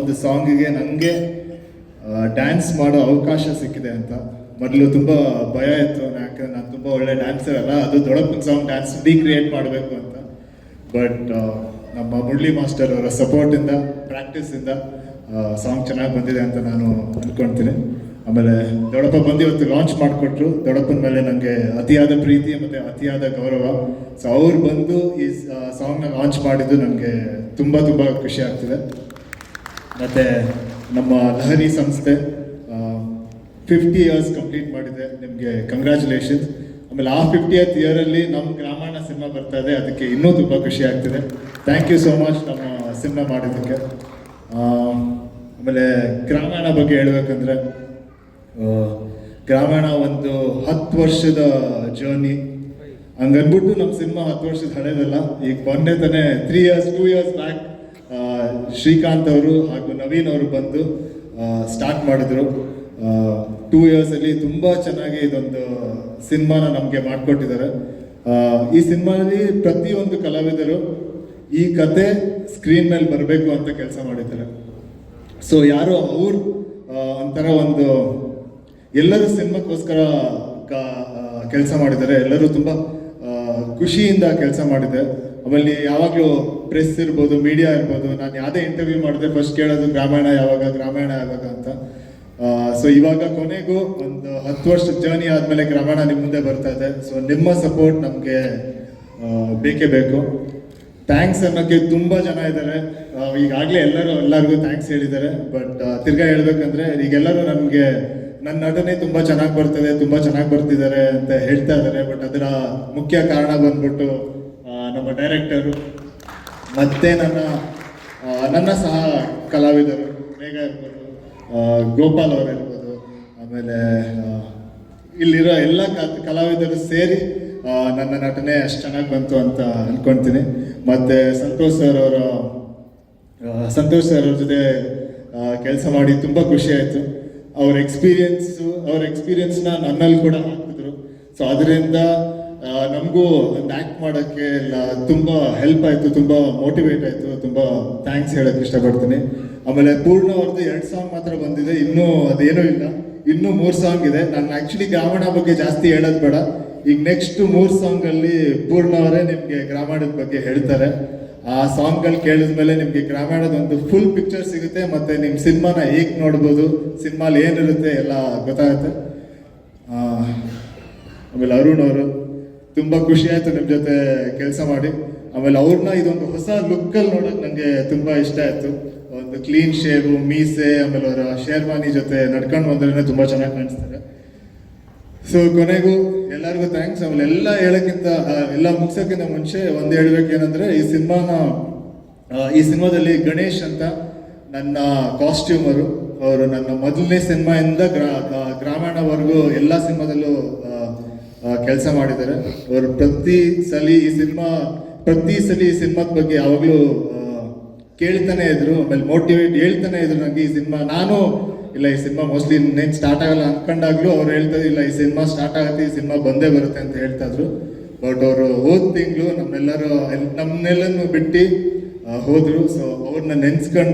ಒಂದು ಸಾಂಗಿಗೆ ನನಗೆ ಡ್ಯಾನ್ಸ್ ಮಾಡೋ ಅವಕಾಶ ಸಿಕ್ಕಿದೆ ಅಂತ. ಮೊದಲು ತುಂಬ ಭಯ ಇತ್ತು ಯಾಕಂದ್ರೆ ನಾನು ತುಂಬ ಒಳ್ಳೆ ಡ್ಯಾನ್ಸರ್ ಅಲ್ಲ, ಅದು ದೊಡ್ಡಪ್ಪನ ಸಾಂಗ್ ಡ್ಯಾನ್ಸ್ ರೀಕ್ರಿಯೇಟ್ ಮಾಡಬೇಕು ಅಂತ. ಬಟ್ ನಮ್ಮ ಮುರಳಿ ಮಾಸ್ಟರ್ ಅವರ ಸಪೋರ್ಟಿಂದ ಪ್ರಾಕ್ಟೀಸಿಂದ ಸಾಂಗ್ ಚೆನ್ನಾಗಿ ಬಂದಿದೆ ಅಂತ ನಾನು ಅಂದ್ಕೊಳ್ತೀನಿ ಆಮೇಲೆ ದೊಡ್ಡಪ್ಪ ಬಂದು ಇವತ್ತು ಲಾಂಚ್ ಮಾಡಿಕೊಟ್ರು. ದೊಡ್ಡಪ್ಪನ ಮೇಲೆ ನನಗೆ ಅತಿಯಾದ ಪ್ರೀತಿ ಮತ್ತು ಅತಿಯಾದ ಗೌರವ. ಸೊ ಅವ್ರು ಬಂದು ಈ ಸಾಂಗ್ನ ಲಾಂಚ್ ಮಾಡಿದ್ದು ನನಗೆ ತುಂಬ ತುಂಬ ಖುಷಿ ಆಗ್ತಿದೆ. ಮತ್ತು ನಮ್ಮ ಲಹರಿ ಸಂಸ್ಥೆ ಫಿಫ್ಟಿ ಇಯರ್ಸ್ ಕಂಪ್ಲೀಟ್ ಮಾಡಿದೆ. ನಿಮಗೆ ಕಂಗ್ರ್ಯಾಚುಲೇಷನ್ಸ್ ಆಮೇಲೆ ಆ ಫಿಫ್ಟಿಯತ್ ಇಯರಲ್ಲಿ ನಮ್ಮ ಗ್ರಾಮಾಣ ಸಿನಿಮಾ ಬರ್ತಾ ಇದೆ. ಅದಕ್ಕೆ ಇನ್ನೂ ತುಂಬ ಖುಷಿ ಆಗ್ತಿದೆ. ಥ್ಯಾಂಕ್ ಯು ಸೋ ಮಚ್ ನಮ್ಮ ಸಿನಿಮಾ ಮಾಡಿದ್ದಕ್ಕೆ. ಆಮೇಲೆ ಗ್ರಾಮಾಯಣ ಬಗ್ಗೆ ಹೇಳ್ಬೇಕಂದ್ರೆ ಗ್ರಾಮಾಯಣ ಒಂದು ಹತ್ತು ವರ್ಷದ ಜರ್ನಿ ಹಂಗನ್ಬಿಟ್ಟು ನಮ್ಮ ಸಿನಿಮಾ ಹತ್ತು ವರ್ಷದ ಹಳೆದಲ್ಲ. ಈಗ ಮೊನ್ನೆ ತಾನೇ three years two years back Srikanth ಅವರು ಹಾಗೂ ನವೀನ್ ಅವರು ಬಂದು ಸ್ಟಾರ್ಟ್ ಮಾಡಿದ್ರು. ಟೂ ಇಯರ್ಸಲ್ಲಿ ತುಂಬ ಚೆನ್ನಾಗಿ ಇದೊಂದು ಸಿನಿಮಾನ ನಮಗೆ ಮಾಡಿಕೊಟ್ಟಿದ್ದಾರೆ. ಈ ಸಿನಿಮಾದಲ್ಲಿ ಪ್ರತಿಯೊಂದು ಕಲಾವಿದರು ಈ ಕತೆ ಸ್ಕ್ರೀನ್ ಮೇಲೆ ಬರಬೇಕು ಅಂತ ಕೆಲಸ ಮಾಡಿದ್ದಾರೆ. ಸೊ ಯಾರು ಅವ್ರು ಒಂಥರ ಒಂದು ಎಲ್ಲರೂ ಸಿನಿಮಾಕ್ಕೋಸ್ಕರ ಕೆಲಸ ಮಾಡಿದ್ದಾರೆ. ಎಲ್ಲರೂ ತುಂಬ ಖುಷಿಯಿಂದ ಕೆಲಸ ಮಾಡಿದೆ ಆಮೇಲೆ ಯಾವಾಗಲೂ ಪ್ರೆಸ್ ಇರ್ಬೋದು ಮೀಡಿಯಾ ಇರ್ಬೋದು, ನಾನು ಯಾವುದೇ ಇಂಟರ್ವ್ಯೂ ಮಾಡಿದೆ ಫಸ್ಟ್ ಕೇಳೋದು ಗ್ರಾಮಾಯಣ ಯಾವಾಗ ಗ್ರಾಮಾಯಣ ಯಾವಾಗ ಅಂತ. ಸೊ ಇವಾಗ ಕೊನೆಗೂ ಒಂದು ಹತ್ತು ವರ್ಷದ ಜರ್ನಿ ಆದಮೇಲೆ ಗ್ರಾಮಾಯಣ ನಿಮ್ಮ ಮುಂದೆ ಬರ್ತಾ ಇದೆ. ಸೊ ನಿಮ್ಮ ಸಪೋರ್ಟ್ ನಮಗೆ ಬೇಕೇ ಬೇಕು. ಥ್ಯಾಂಕ್ಸ್ ಅನ್ನೋಕ್ಕೆ ತುಂಬ ಜನ ಇದ್ದಾರೆ. ಈಗಾಗಲೇ ಎಲ್ಲರೂ, ಎಲ್ಲರಿಗೂ ಥ್ಯಾಂಕ್ಸ್ ಹೇಳಿದ್ದಾರೆ. ಬಟ್ ತಿರ್ಗಾ ಹೇಳ್ಬೇಕಂದ್ರೆ ಈಗೆಲ್ಲರೂ ನನಗೆ ನನ್ನ ನಟನೆ ತುಂಬ ಚೆನ್ನಾಗಿ ಬರ್ತದೆ, ತುಂಬ ಚೆನ್ನಾಗಿ ಬರ್ತಿದ್ದಾರೆ ಅಂತ ಹೇಳ್ತಾ ಇದ್ದಾರೆ. ಬಟ್ ಅದರ ಮುಖ್ಯ ಕಾರಣ ಬಂದ್ಬಿಟ್ಟು ನಮ್ಮ ಡೈರೆಕ್ಟರು ಮತ್ತೆ ನನ್ನ ನನ್ನ ಸಹ ಕಲಾವಿದರು, ಮೇಘ ಇರ್ಬೋದು ಗೋಪಾಲ್ ಅವರು ಇರ್ಬೋದು, ಆಮೇಲೆ ಇಲ್ಲಿರೋ ಎಲ್ಲ ಕಲಾವಿದರು ಸೇರಿ ನನ್ನ ನಟನೆ ಅಷ್ಟು ಚೆನ್ನಾಗಿ ಬಂತು ಅಂತ ಅಂದ್ಕೊಳ್ತೀನಿ ಮತ್ತೆ ಸಂತೋಷ್ ಸರ್ ಅವರ ಸಂತೋಷ್ ಸರ್ ಅವ್ರ ಜೊತೆ ಕೆಲಸ ಮಾಡಿ ತುಂಬ ಖುಷಿ ಆಯಿತು. ಅವ್ರ ಎಕ್ಸ್ಪೀರಿಯನ್ಸು ಅವ್ರ ಎಕ್ಸ್ಪೀರಿಯನ್ಸ್ನ ನನ್ನಲ್ಲಿ ಕೂಡ ಹಾಕಿದ್ರು ಸೊ ಅದರಿಂದ ನಮಗೂ ಒಂದು ಆ್ಯಕ್ಟ್ ಮಾಡೋಕ್ಕೆ ಎಲ್ಲ ತುಂಬ ಹೆಲ್ಪ್ ಆಯಿತು, ತುಂಬ ಮೋಟಿವೇಟ್ ಆಯಿತು, ತುಂಬ ಥ್ಯಾಂಕ್ಸ್ ಹೇಳೋಕ್ಕೆ ಇಷ್ಟಪಡ್ತೀನಿ. ಆಮೇಲೆ ಪೂರ್ಣ ಅವ್ರದ್ದು ಎರಡು ಸಾಂಗ್ ಮಾತ್ರ ಬಂದಿದೆ, ಇನ್ನೂ ಅದೇನೂ ಇಲ್ಲ. ಇನ್ನೂ ಮೂರು ಸಾಂಗ್ ಇದೆ. ನಾನು ಆ್ಯಕ್ಚುಲಿ ಗ್ರಾಮಣ ಬಗ್ಗೆ ಜಾಸ್ತಿ ಹೇಳೋದು ಬೇಡ. ಈಗ ನೆಕ್ಸ್ಟ್ ಮೂರು ಸಾಂಗಲ್ಲಿ ಪೂರ್ಣ ಅವರೇ ನಿಮಗೆ ಗ್ರಾಮಾಯಣದ ಬಗ್ಗೆ ಹೇಳ್ತಾರೆ. ಆ ಸಾಂಗ್ಗಳು ಕೇಳಿದ್ಮೇಲೆ ನಿಮಗೆ ಗ್ರಾಮಾಣದ ಒಂದು ಫುಲ್ ಪಿಕ್ಚರ್ ಸಿಗುತ್ತೆ, ಮತ್ತು ನಿಮ್ಮ ಸಿನಿಮಾನ ಹೇಗೆ ನೋಡ್ಬೋದು, ಸಿನಿಮಾಲಿ ಏನಿರುತ್ತೆ ಎಲ್ಲ ಗೊತ್ತಾಗುತ್ತೆ. ಆಮೇಲೆ ಅರುಣ್ ಅವರು. ತುಂಬ ಖುಷಿ ಆಯಿತು ನಿಮ್ಮ ಜೊತೆ ಕೆಲಸ ಮಾಡಿ. ಆಮೇಲೆ ಅವ್ರನ್ನ ಇದೊಂದು ಹೊಸ ಲುಕ್ಕಲ್ಲಿ ನೋಡೋಕೆ ನನಗೆ ತುಂಬ ಇಷ್ಟ ಆಯಿತು. ಒಂದು ಕ್ಲೀನ್ ಶೇವು ಮೀಸೆ, ಆಮೇಲೆ ಅವರ ಶೇರ್ವಾನಿ ಜೊತೆ ನಡ್ಕೊಂಡು ಬಂದ್ರೆ ತುಂಬ ಚೆನ್ನಾಗಿ ಕಾಣಿಸ್ತಾರೆ ಸೊ ಕೊನೆಗೂ ಎಲ್ಲರಿಗೂ ಥ್ಯಾಂಕ್ಸ್ ಆಮೇಲೆ ಎಲ್ಲ ಹೇಳೋಕ್ಕಿಂತ ಎಲ್ಲ ಮುಗಿಸೋಕ್ಕಿಂತ ಮುಂಚೆ ಒಂದು ಹೇಳ್ಬೇಕೇನಂದ್ರೆ, ಈ ಸಿನಿಮಾನ ಈ ಸಿನಿಮಾದಲ್ಲಿ ಗಣೇಶ್ ಅಂತ ನನ್ನ ಕಾಸ್ಟ್ಯೂಮರು ಅವರು ನನ್ನ ಮೊದಲನೇ ಸಿನಿಮಾಯಿಂದ ಗ್ರಾ ಗ್ರಾಮೀಣವರೆಗೂ ಎಲ್ಲ ಸಿನಿಮಾದಲ್ಲೂ ಕೆಲಸ ಮಾಡಿದ್ದಾರೆ. ಅವರು ಪ್ರತಿ ಸಲ ಈ ಸಿನಿಮಾ, ಪ್ರತಿ ಸಲ ಈ ಸಿನಿಮಾದ ಬಗ್ಗೆ ಯಾವಾಗಲೂ ಕೇಳ್ತಾನೆ ಇದ್ರು. ಆಮೇಲೆ ಮೋಟಿವೇಟ್ ಹೇಳ್ತಾನೆ ಇದ್ರು ನನಗೆ ಈ ಸಿನಿಮಾ. ನಾನು, ಇಲ್ಲ, ಈ ಸಿನಿಮಾ ಮೋಸ್ಟ್ಲಿ ಇನ್ನೇನು ಸ್ಟಾರ್ಟ್ ಆಗಲ್ಲ ಅಂದ್ಕೊಂಡಾಗ್ಲೂ ಅವ್ರು ಹೇಳ್ತಾರೆ ಇಲ್ಲ, ಈ ಸಿನಿಮಾ ಸ್ಟಾರ್ಟ್ ಆಗುತ್ತೆ, ಈ ಸಿನಿಮಾ ಬಂದೇ ಬರುತ್ತೆ ಅಂತ ಹೇಳ್ತಾ ಇದ್ರು. ಬಟ್ ಅವರು ಹೋದ ತಿಂಗಳು ನಮ್ಮೆಲ್ಲರೂ ನಮ್ಮನ್ನೆಲ್ಲನೂ ಬಿಟ್ಟು ಹೋದರು. ಸೊ ಅವ್ರನ್ನ ನೆನ್ಸ್ಕೊಂಡು